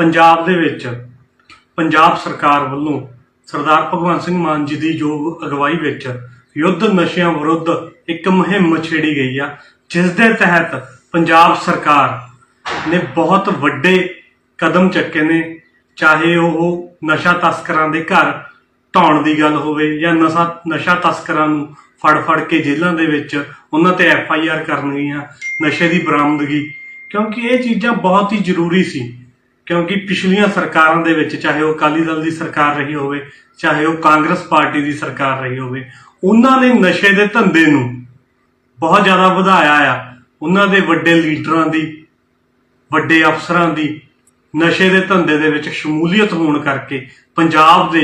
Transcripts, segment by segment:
ਪੰਜਾਬ ਦੇ ਵਿੱਚ ਪੰਜਾਬ ਸਰਕਾਰ ਵੱਲੋਂ ਸਰਦਾਰ ਭਗਵੰਤ ਸਿੰਘ ਮਾਨ ਜੀ ਦੀ ਯੋਗ ਅਗਵਾਈ ਵਿੱਚ ਯੁੱਧ ਨਸ਼ਿਆਂ ਵਿਰੁੱਧ ਇੱਕ ਮੁਹਿੰਮ ਛੇੜੀ ਗਈ ਆ, ਜਿਸ ਦੇ ਤਹਿਤ ਪੰਜਾਬ ਸਰਕਾਰ ਨੇ ਬਹੁਤ ਵੱਡੇ ਕਦਮ ਚੱਕੇ ਨੇ, ਚਾਹੇ ਉਹ ਨਸ਼ਾ ਤਸਕਰਾਂ ਦੇ ਘਰ ਢਾਉਣ ਦੀ ਗੱਲ ਹੋਵੇ ਜਾਂ ਨਸ਼ਾ ਨਸ਼ਾ ਤਸਕਰਾਂ ਨੂੰ ਫੜ ਫੜ ਕੇ ਜੇਲ੍ਹਾਂ ਦੇ ਵਿੱਚ ਉਹਨਾਂ ਤੇ ਐਫ ਆਈ ਆਰ ਕਰਨਗੀਆਂ ਨਸ਼ੇ ਦੀ ਬਰਾਮਦਗੀ, ਕਿਉਂਕਿ ਇਹ ਚੀਜ਼ਾਂ ਬਹੁਤ ਹੀ ਜ਼ਰੂਰੀ ਸੀ। ਕਿਉਂਕਿ ਪਿਛਲੀਆਂ ਸਰਕਾਰਾਂ ਦੇ ਵਿੱਚ, ਚਾਹੇ ਉਹ ਅਕਾਲੀ ਦਲ ਦੀ ਸਰਕਾਰ ਰਹੀ ਹੋਵੇ, ਚਾਹੇ ਉਹ ਕਾਂਗਰਸ ਪਾਰਟੀ ਦੀ ਸਰਕਾਰ ਰਹੀ ਹੋਵੇ, ਉਹਨਾਂ ਨੇ ਨਸ਼ੇ ਦੇ ਧੰਦੇ ਨੂੰ ਬਹੁਤ ਜ਼ਿਆਦਾ ਵਧਾਇਆ ਆ। ਉਹਨਾਂ ਦੇ ਵੱਡੇ ਲੀਡਰਾਂ ਦੀ, ਵੱਡੇ ਅਫਸਰਾਂ ਦੀ ਨਸ਼ੇ ਦੇ ਧੰਦੇ ਦੇ ਵਿੱਚ ਸ਼ਮੂਲੀਅਤ ਹੋਣ ਕਰਕੇ ਪੰਜਾਬ ਦੇ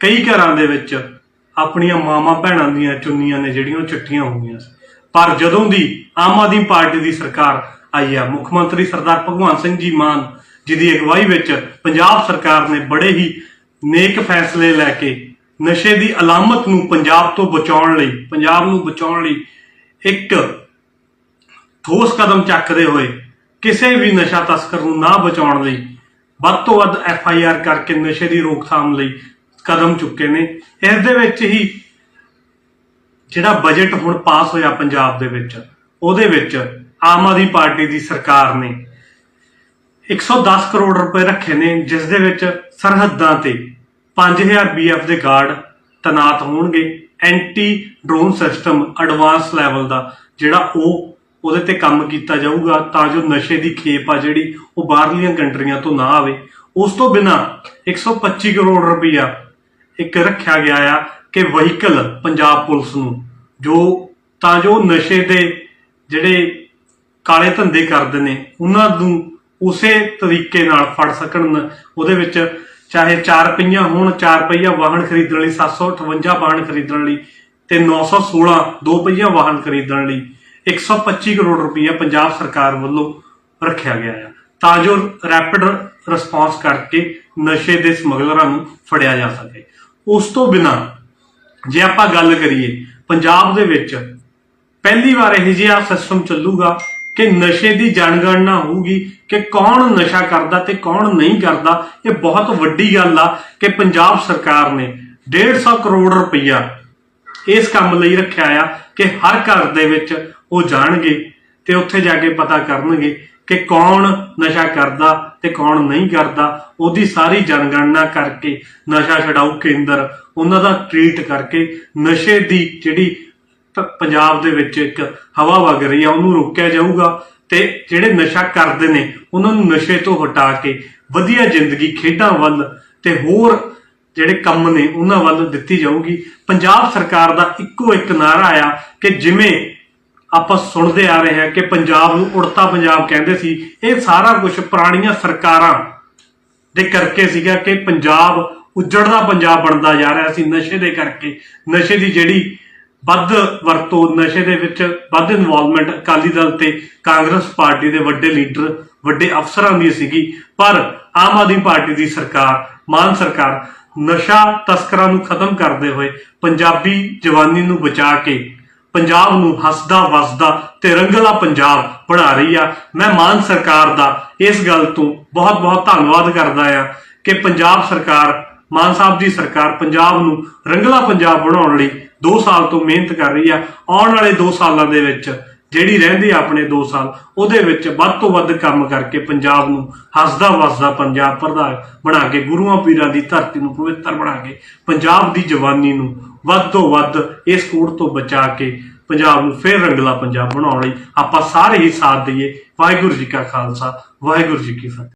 ਕਈ ਘਰਾਂ ਦੇ ਵਿੱਚ ਆਪਣੀਆਂ ਮਾਵਾਂ ਭੈਣਾਂ ਦੀਆਂ ਚੁੰਨੀਆਂ ਨੇ ਜਿਹੜੀਆਂ ਉਹ ਚਿੱਟੀਆਂ ਹੋ ਗਈਆਂ ਪਰ ਜਦੋਂ ਦੀ ਆਮ ਆਦਮੀ ਪਾਰਟੀ ਦੀ ਸਰਕਾਰ ਆਈ ਆ, ਮੁੱਖ ਮੰਤਰੀ ਸਰਦਾਰ ਭਗਵੰਤ ਸਿੰਘ ਜੀ ਮਾਨ ਜਿਹਦੀ ਅਗਵਾਈ ਵਿੱਚ ਪੰਜਾਬ ਸਰਕਾਰ ਨੇ ਬੜੇ ਹੀ ਨੇਕ ਫੈਸਲੇ ਲੈ ਕੇ ਨਸ਼ੇ ਦੀ ਅਲਾਮਤ ਨੂੰ ਪੰਜਾਬ ਤੋਂ ਬਚਾਉਣ ਲਈ, ਪੰਜਾਬ ਨੂੰ ਬਚਾਉਣ ਲਈ ਇੱਕ ਠੋਸ ਕਦਮ ਚੱਕਦੇ ਹੋਏ ਕਿਸੇ ਵੀ ਨਸ਼ਾ ਤਸਕਰ ਨੂੰ ਨਾ ਬਚਾਉਣ ਲਈ ਵੱਧ ਤੋਂ ਵੱਧ ਐਫ ਆਈ ਆਰ ਕਰਕੇ ਨਸ਼ੇ ਦੀ ਰੋਕਥਾਮ ਲਈ ਕਦਮ ਚੁੱਕੇ ਨੇ। ਇਸ ਦੇ ਵਿੱਚ ਹੀ ਜਿਹੜਾ ਬਜਟ ਹੁਣ ਪਾਸ ਹੋਇਆ ਪੰਜਾਬ ਦੇ ਵਿੱਚ, ਉਹਦੇ ਵਿੱਚ ਆਮ ਆਦਮੀ ਪਾਰਟੀ ਦੀ ਸਰਕਾਰ ਨੇ 110 ਕਰੋੜ ਰੁਪਏ ਰੱਖੇ ਨੇ, ਜਿਸ ਦੇ ਵਿੱਚ ਸਰਹੱਦਾਂ ਤੇ 5000 ਬੀਐਫ ਦੇ ਗਾਰਡ ਤਨਾਤ ਹੋਣਗੇ। Anti drone system advance level ਦਾ, ਜਿਹੜਾ ਉਹ ਉਹਦੇ ਤੇ ਕੰਮ ਕੀਤਾ ਜਾਊਗਾ, ਤਾਂ ਜੋ ਨਸ਼ੇ ਦੀ ਖੇਪ ਆ ਜਿਹੜੀ ਉਹ ਬਾਹਰਲੀਆਂ ਕੰਟਰੀਆਂ ਤੋਂ ਨਾ ਆਵੇ। ਉਸ ਤੋਂ ਬਿਨਾ 125 ਕਰੋੜ ਰੁਪਈਆ ਇੱਕ ਰੱਖਿਆ ਗਿਆ ਆ ਕਿ ਵਹੀਕਲ ਪੰਜਾਬ ਪੁਲਿਸ ਨੂੰ, ਜੋ ਤਾਂ ਜੋ ਨਸ਼ੇ ਦੇ ਜਿਹੜੇ ਕਾਲੇ ਧੰਦੇ ਕਰਦੇ ਨੇ, ਉਹਨਾਂ ਨੂੰ ਉਸੇ ਤਰੀਕੇ ਨਾਲ ਫੜ ਸਕਣ। ਉਹਦੇ ਵਿੱਚ ਚਾਹੇ 4 ਪਹੀਆਂ ਹੋਣ 4 ਪਹੀਆ ਵਾਹਨ ਖਰੀਦਣ ਲਈ 758 ਵਾਹਨ ਖਰੀਦਣ ਲਈ ਤੇ 916 ਦੋ ਪਹੀਆ ਵਾਹਨ ਖਰੀਦਣ ਲਈ 125 ਕਰੋੜ ਰੁਪਈਆ ਪੰਜਾਬ ਸਰਕਾਰ ਵੱਲੋਂ ਰੱਖਿਆ ਗਿਆ ਹੈ ਤਾਂ ਜੋ ਰੈਪਿਡ ਰਿਸਪਾਂਸ ਕਰਕੇ ਨਸ਼ੇ ਦੇ ਸਮਗਲਰਾਂ ਨੂੰ ਫੜਿਆ ਜਾ ਸਕੇ। ਉਸ ਤੋਂ ਬਿਨਾ ਜੇ ਆਪਾਂ ਗੱਲ ਕਰੀਏ, ਪੰਜਾਬ ਦੇ ਵਿੱਚ ਪਹਿਲੀ ਵਾਰ ਇਹ ਜਿਹਾ ਸਿਸਟਮ ਚੱਲੂਗਾ ਕਿ ਨਸ਼ੇ ਦੀ ਜਨਗਣਨਾ ਹੋਊਗੀ, ਕਿ ਕੌਣ ਨਸ਼ਾ ਕਰਦਾ ਤੇ ਕੌਣ ਨਹੀਂ ਕਰਦਾ, ਇਹ ਬਹੁਤ ਵੱਡੀ ਗੱਲ ਆ ਕਿ ਪੰਜਾਬ ਸਰਕਾਰ ਨੇ 150 ਕਰੋੜ ਰੁਪਈਆ ਇਸ ਕੰਮ ਲਈ ਰੱਖਿਆ ਆ ਕਿ ਹਰ ਘਰ ਦੇ ਵਿੱਚ ਉਹ ਜਾਣਗੇ ਤੇ ਉੱਥੇ ਜਾ ਕੇ ਪਤਾ ਕਰਨਗੇ ਕਿ ਕੌਣ ਨਸ਼ਾ ਕਰਦਾ ਤੇ ਕੌਣ ਨਹੀਂ ਕਰਦਾ, ਉਹਦੀ ਸਾਰੀ ਜਨਗਣਨਾ ਕਰਕੇ ਨਸ਼ਾ ਛਡਾਊ ਕੇਂਦਰ ਉਹਨਾਂ ਦਾ ਟ੍ਰੀਟ ਕਰਕੇ ਨਸ਼ੇ ਦੀ ਜਿਹੜੀ ਪ- ਪੰਜਾਬ ਦੇ ਵਿੱਚ ਇੱਕ ਹਵਾ ਵਗ ਰਹੀ ਆ, ਉਹਨੂੰ ਰੋਕਿਆ ਜਾਊਗਾ ਤੇ ਜਿਹੜੇ ਨਸ਼ਾ ਕਰਦੇ ਨੇ, ਉਹਨਾਂ ਨੂੰ ਨਸ਼ੇ ਤੋਂ ਹਟਾ ਕੇ ਵਧੀਆ ਜ਼ਿੰਦਗੀ ਖੇਡਾਂ ਵੱਲ ਤੇ ਹੋਰ ਜਿਹੜੇ ਕੰਮ ਨੇ, ਉਹਨਾਂ ਵੱਲ ਦਿੱਤੀ ਜਾਊਗੀ। ਪੰਜਾਬ ਸਰਕਾਰ ਦਾ ਇੱਕੋ ਇੱਕ ਨਾਰਾ ਆ ਕਿ ਜਿਵੇਂ ਆਪਾਂ ਸੁਣਦੇ ਆ ਰਹੇ ਹਾਂ ਕਿ ਪੰਜਾਬ ਨੂੰ ਉੜਤਾ ਪੰਜਾਬ ਕਹਿੰਦੇ ਸੀ, ਇਹ ਸਾਰਾ ਕੁਝ ਪੁਰਾਣੀਆਂ ਸਰਕਾਰਾਂ ਦੇ ਕਰਕੇ ਸੀਗਾ ਕਿ ਪੰਜਾਬ ਉੱਜੜਦਾ ਪੰਜਾਬ ਬਣਦਾ ਜਾ ਰਿਹਾ ਸੀ ਨਸ਼ੇ ਦੇ ਕਰਕੇ। ਨਸ਼ੇ ਦੀ ਜਿਹੜੀ ਵੱਧ ਵਰਤੋਂ ਨਸ਼ੇ ਦੇ ਵਿੱਚ, ਵੱਧ ਇਨਵੋਲਵਮੈਂਟ ਅਕਾਲੀ ਦਲ ਤੇ ਕਾਂਗਰਸ ਪਾਰਟੀ ਦੇ ਵੱਡੇ ਲੀਡਰ, ਵੱਡੇ ਅਫਸਰਾਂ ਦੀ ਸੀਗੀ। ਪਰ ਆਮ ਆਦਮੀ ਪਾਰਟੀ ਦੀ ਸਰਕਾਰ, ਮਾਨ ਸਰਕਾਰ ਨਸ਼ਾ ਤਸਕਰਾਂ ਨੂੰ ਖਤਮ ਕਰਦੇ ਹੋਏ ਪੰਜਾਬੀ ਜਵਾਨੀ ਨੂੰ ਬਚਾ ਕੇ ਪੰਜਾਬ ਨੂੰ ਹੱਸਦਾ, ਵਸਦਾ ਤੇ ਰੰਗਲਾ ਪੰਜਾਬ ਬਣਾ ਰਹੀ ਆ। ਮੈਂ ਮਾਨ ਸਰਕਾਰ ਦਾ ਇਸ ਗੱਲ ਤੋਂ ਬਹੁਤ ਬਹੁਤ ਧੰਨਵਾਦ ਕਰਦਾ ਆ ਕਿ ਪੰਜਾਬ ਸਰਕਾਰ ਮਾਨ ਸਾਹਿਬ ਦੀ ਸਰਕਾਰ ਪੰਜਾਬ ਨੂੰ ਰੰਗਲਾ ਪੰਜਾਬ ਬਣਾਉਣ ਲਈ 2 ਸਾਲ ਤੋਂ ਮਿਹਨਤ ਕਰ ਰਹੀ ਆ। ਆਉਣ ਵਾਲੇ 2 ਸਾਲਾਂ ਦੇ ਵਿੱਚ ਜਿਹੜੀ ਰਹਿੰਦੀ ਆ ਆਪਣੇ 2 ਸਾਲ, ਉਹਦੇ ਵਿੱਚ ਵੱਧ ਤੋਂ ਵੱਧ ਕੰਮ ਕਰਕੇ ਪੰਜਾਬ ਨੂੰ ਹੱਸਦਾ ਵਸਦਾ ਪੰਜਾਬ ਪ੍ਰਧਾਨ ਬਣਾ ਕੇ, ਗੁਰੂਆਂ ਪੀਰਾਂ ਦੀ ਧਰਤੀ ਨੂੰ ਪਵਿੱਤਰ ਬਣਾ ਕੇ, ਪੰਜਾਬ ਦੀ ਜਵਾਨੀ ਨੂੰ ਵੱਧ ਤੋਂ ਵੱਧ ਇਸ ਕੂੜ ਤੋਂ ਬਚਾ ਕੇ ਪੰਜਾਬ ਨੂੰ ਫੇਰ ਰੰਗਲਾ ਪੰਜਾਬ ਬਣਾਉਣ ਲਈ ਆਪਾਂ ਸਾਰੇ ਹੀ ਸਾਥ ਦਈਏ। ਵਾਹਿਗੁਰੂ ਜੀ ਕਾ ਖਾਲਸਾ, ਵਾਹਿਗੁਰੂ ਜੀ ਕੀ ਫਤਿਹ।